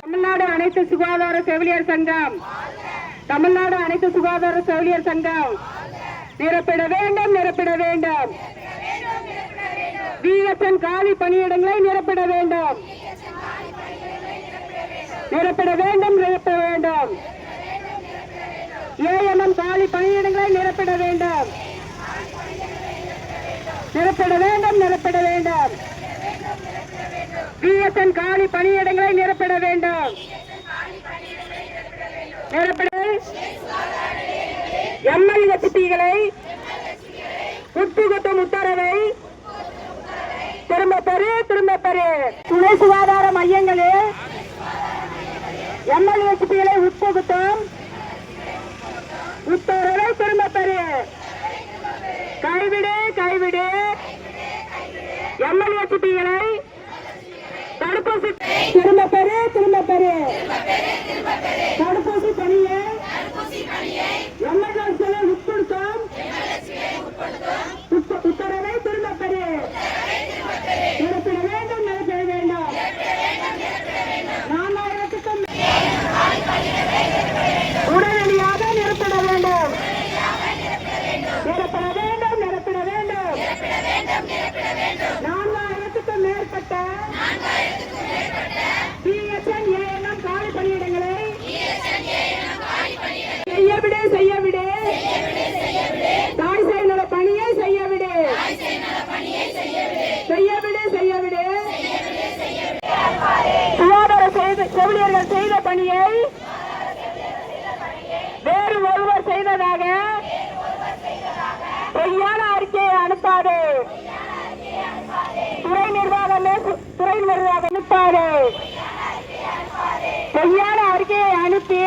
தமிழ்நாடு அனைத்து சுகாதார செவிலியர் சங்கம். தமிழ்நாடு அனைத்து சுகாதார செவிலியர் சங்கம். நிரப்பிட வேண்டும் நிரப்பிட வேண்டும். பிஎஸ்என் காலி பணியிடங்களை நிரப்பிட வேண்டும். நிரப்பிட வேண்டும் நிரப்பிட வேண்டும். ஏஎம்எம் காலி பணியிடங்களை நிரப்பிட வேண்டும். நிரப்பிட வேண்டும் நிரப்பிட வேண்டும். பிஎஸ்என் காலி பணியிடங்களை நிரப்பிட வேண்டும். நிரப்பிட எம்எல்ஏ சிட்டிகளை உட்புகுத்தும் உத்தரவை திரும்ப பெரு திரும்ப பெரு துணை சுகாதார மையங்களில் எம்எல்ஏ சிட்டிகளை உட்புகுத்தும். உத்தரவை திரும்ப பெரு கைவிடு கைவிடு. எம்எல்ஏ சிட்டிகளை தடுப்பூசி திரும்ப பெறு திரும்ப பெறு. தடுப்பூசி பணியை எம்எல்ஏ சிலை உட்படுத்தும் உத்த- உத்தரவை திரும்ப பெறு நிரப்பிட வேண்டும் நிரப்பிட வேண்டும் நாலாயிரத்துக்கும் உடனடியாக நிரப்பிட வேண்டும் நிரப்பிட வேண்டும் நிரப்பிட வேண்டும் நான்காயிரத்துக்கும் மேற்பட்ட பிஎஸ்என் ஏஎன்எம் காலி பணியிடங்களை செய்ய விடு செய்ய விடு தாய் சேய் பணியை செய்யவிடு. விடு செய்யவிடு. சுகாதார செய்த செவிலியர்கள் செய்த பணியை வேறு ஒருவர் செய்ததாக பொய்யான அறிக்கையை அனுப்பாது. துறை நிர்வாகமே துறை நிர்வாகம் அனுப்பாது. பொய்யான அறிக்கையை அனுப்பி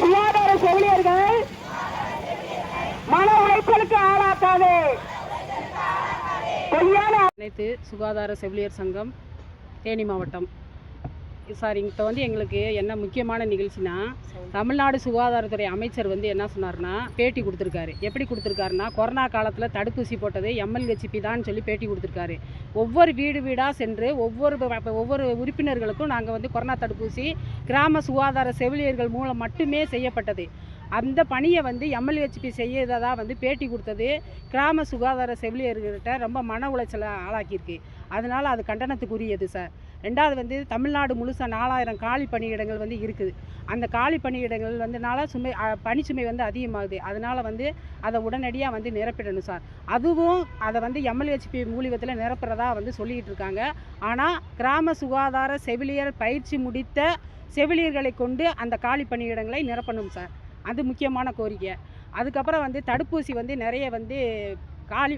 சுகாதார செவிலியர்கள் மன உளைச்சலுக்கு ஆளாக்காது. பொய்யான அனைத்து சுகாதார செவிலியர் சங்கம் தேனி மாவட்டம். சார் இப்போ வந்து எங்களுக்கு என்ன முக்கியமான நிகழ்ச்சினா தமிழ்நாடு சுகாதாரத்துறை அமைச்சர் வந்து என்ன சொன்னார்னா பேட்டி கொடுத்துருக்காரு. எப்படி கொடுத்துருக்காருன்னா கொரோனா காலத்தில் தடுப்பூசி போட்டது எம்எல்ஹெச்பி தான் சொல்லி பேட்டி கொடுத்துருக்காரு. ஒவ்வொரு வீடு வீடாக சென்று ஒவ்வொரு ஒவ்வொரு உறுப்பினர்களுக்கும் நாங்கள் வந்து கொரோனா தடுப்பூசி கிராம சுகாதார செவிலியர்கள் மூலம் மட்டுமே செய்யப்பட்டது. அந்த பணியை வந்து எம்எல்ஹெச்பி செய்யறதா வந்து பேட்டி கொடுத்தது கிராம சுகாதார செவிலியர்கள்கிட்ட ரொம்ப மன உளைச்சலை ஆளாக்கியிருக்கு. அதனால் அது கண்டனத்துக்குரியது சார். ரெண்டாவது வந்து தமிழ்நாடு முழுசாக நாலாயிரம் காலி பணியிடங்கள் வந்து இருக்குது. அந்த காலி பணியிடங்கள் வந்துனால சுமை பணிச்சுமை வந்து அதிகமாகுது. அதனால் வந்து அதை உடனடியாக வந்து நிரப்பிடணும் சார். அதுவும் அதை வந்து எம்எல்ஹெச்பி மூலியத்தில் நிரப்புறதா வந்து சொல்லிக்கிட்டு இருக்காங்க. ஆனால் கிராம சுகாதார செவிலியர் பயிற்சி முடித்த செவிலியர்களை கொண்டு அந்த காலி பணியிடங்களை நிரப்பணும் சார். அது முக்கியமான கோரிக்கை. அதுக்கப்புறம் வந்து தடுப்பூசி வந்து நிறைய வந்து காலி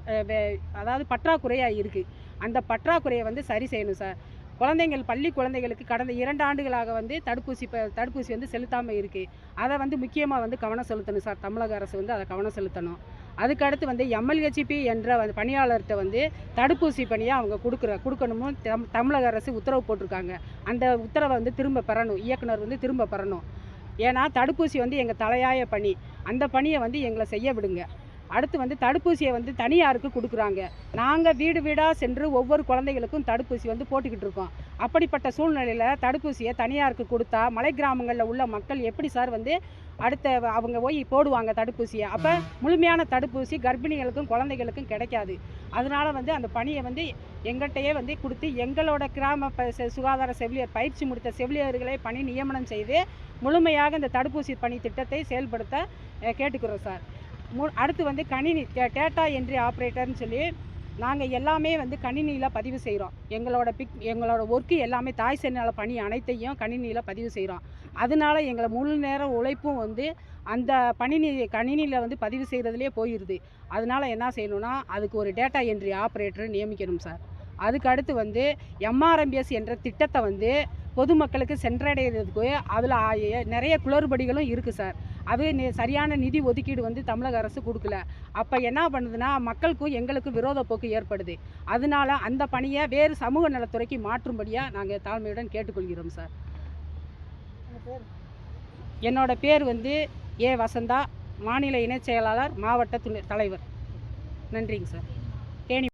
அதாவது பற்றாக்குறையாக இருக்குது அந்த பற்றாக்குறையை வந்து சரி செய்யணும் சார். குழந்தைங்கள் பள்ளி குழந்தைகளுக்கு கடந்த இரண்டு ஆண்டுகளாக வந்து தடுப்பூசி ப- தடுப்பூசி வந்து செலுத்தாமல் இருக்குது அதை வந்து முக்கியமாக வந்து கவனம் செலுத்தணும் சார். தமிழக அரசு வந்து அதை கவனம் செலுத்தணும். அதுக்கடுத்து வந்து எம்எல்ஹெச்பி என்ற வந்து பணியாளர்கிட்ட வந்து தடுப்பூசி பணியை அவங்க கொடுக்குற கொடுக்கணுமோ தம் தமிழக அரசு உத்தரவு போட்டிருக்காங்க. அந்த உத்தரவை வந்து திரும்ப பெறணும். இயக்குனர் வந்து திரும்ப பெறணும். ஏன்னா தடுப்பூசி வந்து எங்கள் தலையாய பணி. அந்த பணியை வந்து எங்களை செய்ய விடுங்க. அடுத்து வந்து தடுப்பூசியை வந்து தனியாருக்கு கொடுக்குறாங்க. நாங்கள் வீடு வீடாக சென்று ஒவ்வொரு குழந்தைகளுக்கும் தடுப்பூசி வந்து போட்டுக்கிட்டு இருக்கோம். அப்படிப்பட்ட சூழ்நிலையில் தடுப்பூசியை தனியாருக்கு கொடுத்தா மலை கிராமங்களில் உள்ள மக்கள் எப்படி சார் வந்து அடுத்த அவங்க போய் போடுவாங்க தடுப்பூசியை? அப்போ முழுமையான தடுப்பூசி கர்ப்பிணிகளுக்கும் குழந்தைகளுக்கும் கிடைக்காது. அதனால வந்து அந்த பணியை வந்து எங்கள்கிட்டயே வந்து கொடுத்து எங்களோட கிராம ப- செ- சுகாதார செவிலியர் பயிற்சி முடித்த செவிலியர்களை பணி நியமனம் செய்து முழுமையாக இந்த தடுப்பூசி பணி திட்டத்தை செயல்படுத்த கேட்டுக்கிறோம் சார். மு அடுத்து வந்து கணினி டேட்டா என்ட்ரி ஆப்ரேட்டர்னு சொல்லி நாங்கள் எல்லாமே வந்து கணினியில் பதிவு செய்கிறோம் எங்களோட பிக் எங்களோட ஒர்க்கு எல்லாமே தாய் சென்னால பணி அனைத்தையும் கணினியில் பதிவு செய்கிறோம் அதனால எங்களை முழு நேர உழைப்பும் வந்து அந்த பணினி கணினியில் வந்து பதிவு செய்கிறதுலே போயிடுது அதனால் என்ன செய்யணும்னா அதுக்கு ஒரு டேட்டா என்ட்ரி ஆப்ரேட்டர் நியமிக்கணும் சார். அதுக்கு அடுத்து வந்து எம்ஆர்எம்பிஎஸ் என்ற திட்டத்தை வந்து பொதுமக்களுக்கு சென்றடைகிறதுக்கு அதில் நிறைய குளறுபடிகளும் இருக்குது சார். அது நி- சரியான நிதி ஒதுக்கீடு வந்து தமிழக அரசு கொடுக்கல. அப்போ என்ன பண்ணுதுன்னா மக்களுக்கும் எங்களுக்கும் விரோத போக்கு ஏற்படுது. அதனால அந்த பணியை வேறு சமூக நலத்துறைக்கு மாற்றும்படியாக நாங்கள் தாழ்மையுடன் கேட்டுக்கொள்கிறோம் சார். என்னோட பேர் வந்து ஏ வசந்தா மாநில இணைச் செயலாளர் மாவட்ட துணை தலைவர். நன்றிங்க சார். தேனி